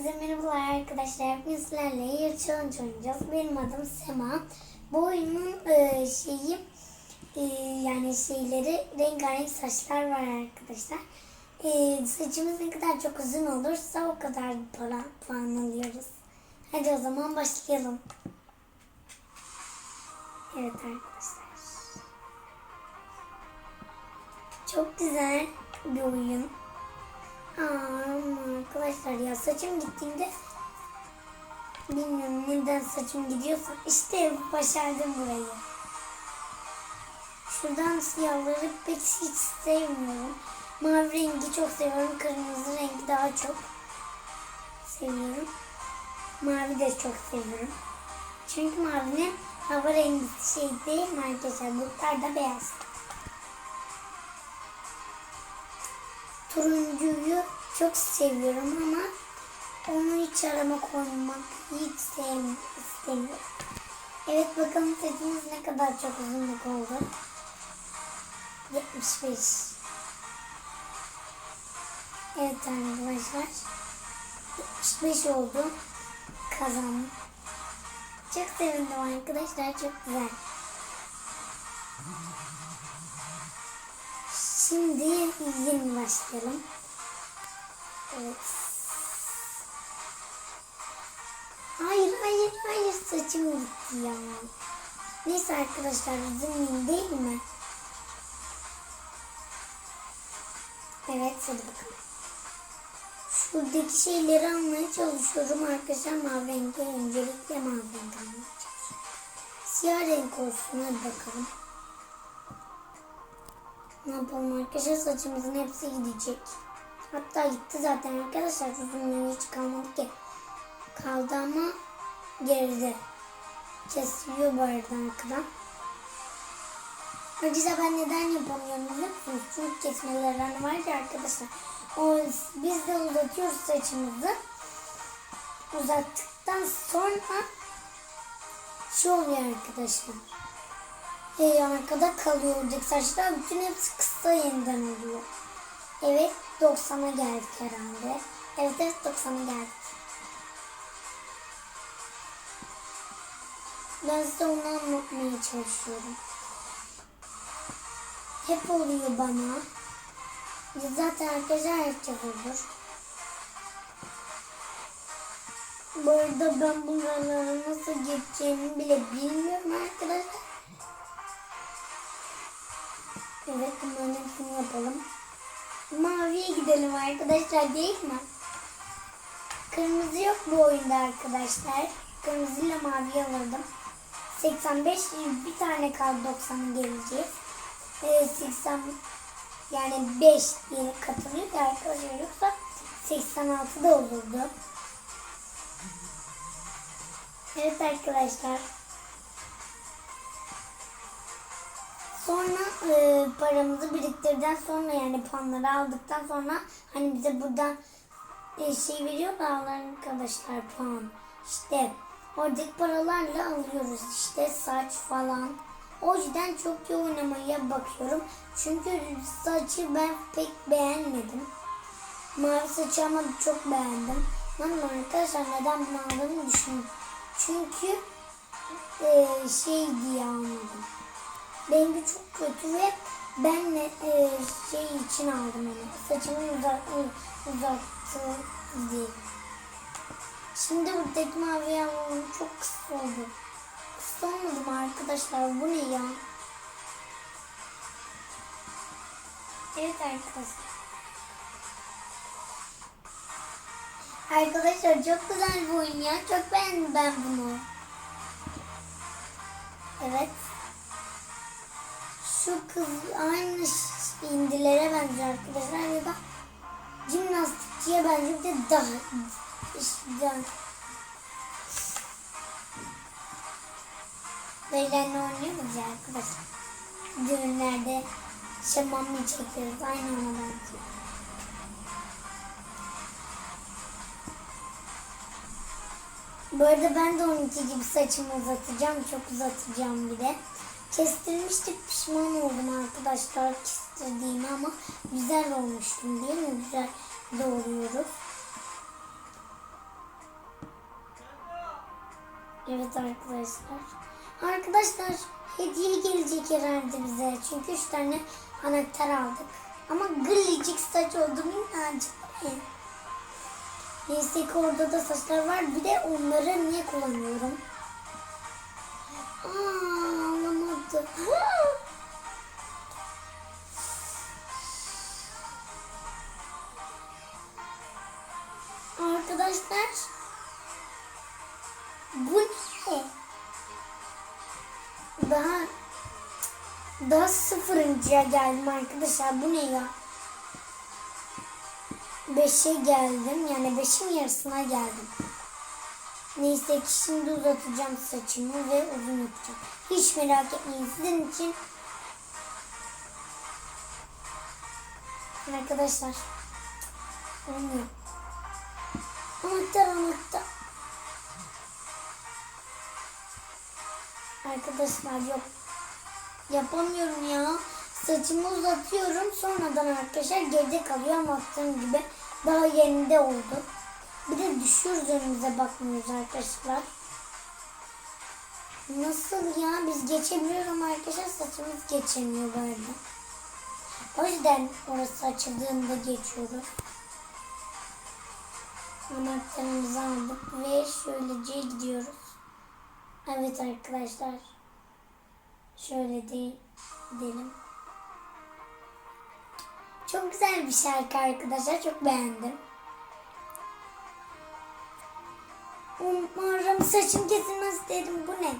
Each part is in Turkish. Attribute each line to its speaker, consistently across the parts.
Speaker 1: Herkese merhabalar arkadaşlar. Biz sizlerle Year Challenge oynayacağız. Benim adım Sema. Bu oyunun e, şeyi e, yani şeyleri rengarenk saçlar var arkadaşlar. E, saçımız ne kadar çok uzun olursa o kadar para puan alıyoruz. Hadi o zaman başlayalım. Evet arkadaşlar. Çok güzel bir oyun. Aa, arkadaşlar ya saçım gittiğinde bilmiyorum neden saçım gidiyorsa işte başardım burayı. Şuradan siyahları pek hiç sevmiyorum. Mavi rengi çok seviyorum. Kırmızı rengi daha çok seviyorum. Mavi de çok seviyorum. Çünkü mavinin hava rengi şey değil mi arkadaşlar? Bulutlar da beyaz. Turuncuyu çok seviyorum ama onu hiç arama koymak hiç sevmiyorum, istemiyorum. Evet bakalım saçımız ne kadar çok uzunluk oldu. 75. Evet arkadaşlar. 75 oldu. Kazandım. Çok sevindim arkadaşlar. Çok güzel. Şimdi yeni başlayalım. Evet. Hayır, hayır, hayır. Saçım gitti ya. Neyse arkadaşlar üzülmeyin değil mi? Evet, hadi bakalım. Şuradaki şeyleri almaya çalışıyorum arkadaşlar. Mavi renkli öncelikle mavi renk almaya çalışıyorum. Siyah renk olsun hadi bakalım. Ne yapalım arkadaşlar saçımızın hepsi gidecek. Hatta gitti zaten arkadaşlar uzunluğu hiç kalmadı ki. Kaldı ama geride. Kesiliyor bu arada arkadan. Arkadaşlar ben neden yapamıyorum biliyor musunuz? Çünkü kesmeler var ya arkadaşlar. O, biz de uzatıyoruz saçımızı. Uzattıktan sonra şey oluyor arkadaşlar e, arkada kalıyor oradaki saçlar. Bütün hepsi kısa yeniden oluyor. Evet 90'a geldik herhalde. Evet evet 90'a geldik. Ben size onu anlatmaya çalışıyorum. Hep oluyor bana. Zaten arkadaşlar herkes olur. Bu arada ben bunlara nasıl geçeceğimi bile bilmiyorum arkadaşlar. Evet bunların hepsini yapalım. Maviye gidelim arkadaşlar değil mi? Kırmızı yok bu oyunda arkadaşlar. Kırmızıyla mavi alırdım. 85 bir tane kaldı 90'a geleceğiz. Ee, 80 yani 5 diye katılıyor da arkadaşlar yoksa 86 da olurdu. Evet arkadaşlar. Sonra e, paramızı biriktirdikten sonra yani puanları aldıktan sonra hani bize buradan e, şey veriyorlar arkadaşlar puan. İşte oradaki paralarla alıyoruz işte saç falan. O yüzden çok iyi oynamaya bakıyorum. Çünkü saçı ben pek beğenmedim. Mavi saçı ama çok beğendim. Ben arkadaşlar neden bunu aldığımı düşünüyorum. Çünkü e, şey diye almadım rengi çok kötü ve ben e, şey için aldım onu. Saçımı uzat, uzattı diye. Şimdi buradaki mavi alalım. Çok kısa oldu. Kısa olmadı mı arkadaşlar? Bu ne ya? Evet arkadaşlar. Arkadaşlar çok güzel bir oyun ya. Çok beğendim ben bunu. Evet şu kız aynı indilere benziyor arkadaşlar ya da jimnastikçiye benziyor bir de daha işte Böylelerle oynuyoruz ya arkadaşlar. Düğünlerde şamamı çekiyoruz. Aynı ona benziyor. Bu arada ben de onunki gibi saçımı uzatacağım. Çok uzatacağım bir de. Kestirmiştik pişman oldum arkadaşlar kestirdiğimi ama güzel olmuştum değil mi? Güzel doğruyoruz. Evet arkadaşlar. Arkadaşlar hediye gelecek herhalde bize. Çünkü üç tane anahtar aldık. Ama gıllicik saç oldu minnacık. Neyse ki orada da saçlar var. Bir de onları niye kullanıyorum? Aa, anlamadım. Arkadaşlar bu ne? Daha daha sıfırıncıya geldim arkadaşlar. Bu ne ya? Beşe geldim. Yani beşin yarısına geldim. Neyse ki şimdi uzatacağım saçımı ve uzun yapacağım. Hiç merak etmeyin. Sizin için Arkadaşlar olmuyor. Anahtar anahtar. Arkadaşlar yok. Yapamıyorum ya. Saçımı uzatıyorum. Sonradan arkadaşlar geride kalıyor ama gibi daha yerinde oldu. Bir de düşüyoruz önümüze bakmıyoruz arkadaşlar. Nasıl ya? Biz geçebiliyoruz ama arkadaşlar saçımız geçemiyor böyle. O yüzden orası açıldığında geçiyoruz. Anahtarımızı aldık ve şöylece gidiyoruz. Evet arkadaşlar. Şöyle de gidelim. Çok güzel bir şarkı arkadaşlar. Çok beğendim. Umarım saçım kesilmez dedim. Bu ne?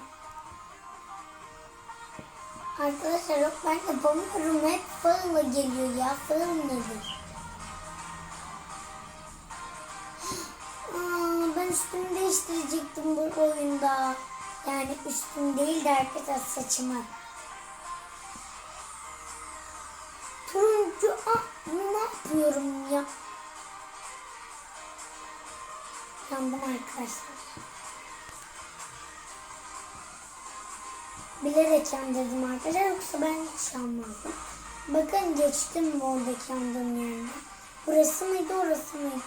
Speaker 1: Arkadaşlar ben yapamıyorum. Hep fırla geliyor ya. Fırın nedir? Aa, ben üstümü değiştirecektim bu oyunda. Yani üstüm değil de arkadaşlar saçımı. Turuncu, aa, ne yapıyorum ya? Yandım arkadaşlar. Bilerek yandırdım arkadaşlar yoksa ben hiç yanmazdım. Bakın geçtim oradaki yandığım yerine. Burası mıydı orası mıydı?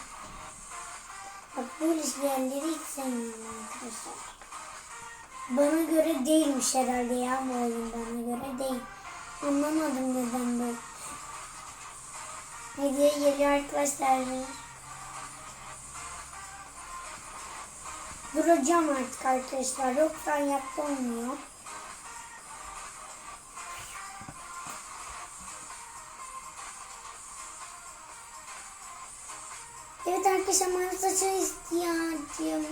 Speaker 1: Bak böyle yerleri hiç sevmiyorum arkadaşlar. Bana göre değilmiş herhalde ya bu oyun bana göre değil. Anlamadım neden böyle. Hediye geliyor arkadaşlar. Duracağım artık arkadaşlar. Yoksa yaptı. Evet arkadaşlar mavi saça ihtiyacım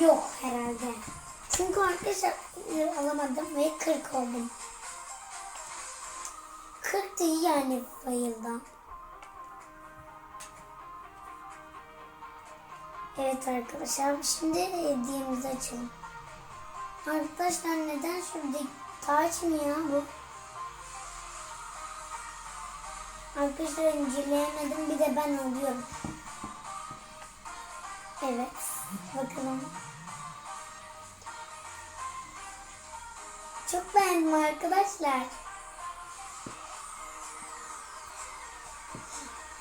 Speaker 1: yok herhalde. Çünkü arkadaşlar e, alamadım ve 40 oldum. 40 değil yani bayıldım. Evet arkadaşlar şimdi hediyemizi açalım. Arkadaşlar neden şurada taç mı ya bu? Arkadaşlar inceleyemedim bir de ben alıyorum. Evet bakalım. Çok beğendim arkadaşlar.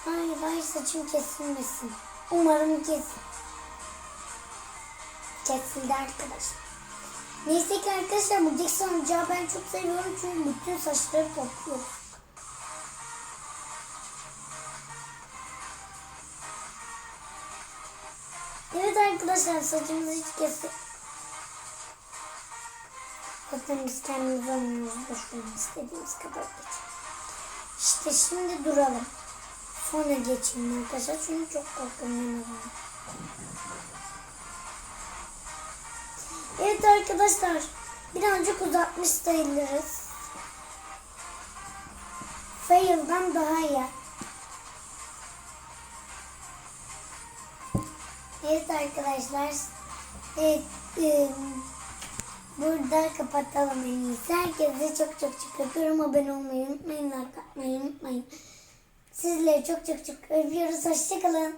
Speaker 1: Hayır hayır saçım kesilmesin. Umarım kes kesildi arkadaşlar. Neyse ki arkadaşlar bu dik sancağı ben çok seviyorum çünkü bütün saçları topluyor. Evet arkadaşlar saçımızı hiç kesin. Zaten biz kendimiz oynuyoruz. Boşverin istediğimiz kadar geçelim. İşte şimdi duralım. Sonra geçeyim arkadaşlar. Çünkü çok korkuyorum ben. Evet arkadaşlar. Birazcık uzatmış sayılırız. Fail'dan daha iyi. Evet arkadaşlar. Evet. E, burada kapatalım en iyisi. Herkese çok çok çok öpüyorum. Abone olmayı unutmayın. Like atmayı unutmayın. Sizleri çok çok çok öpüyoruz. Hoşçakalın.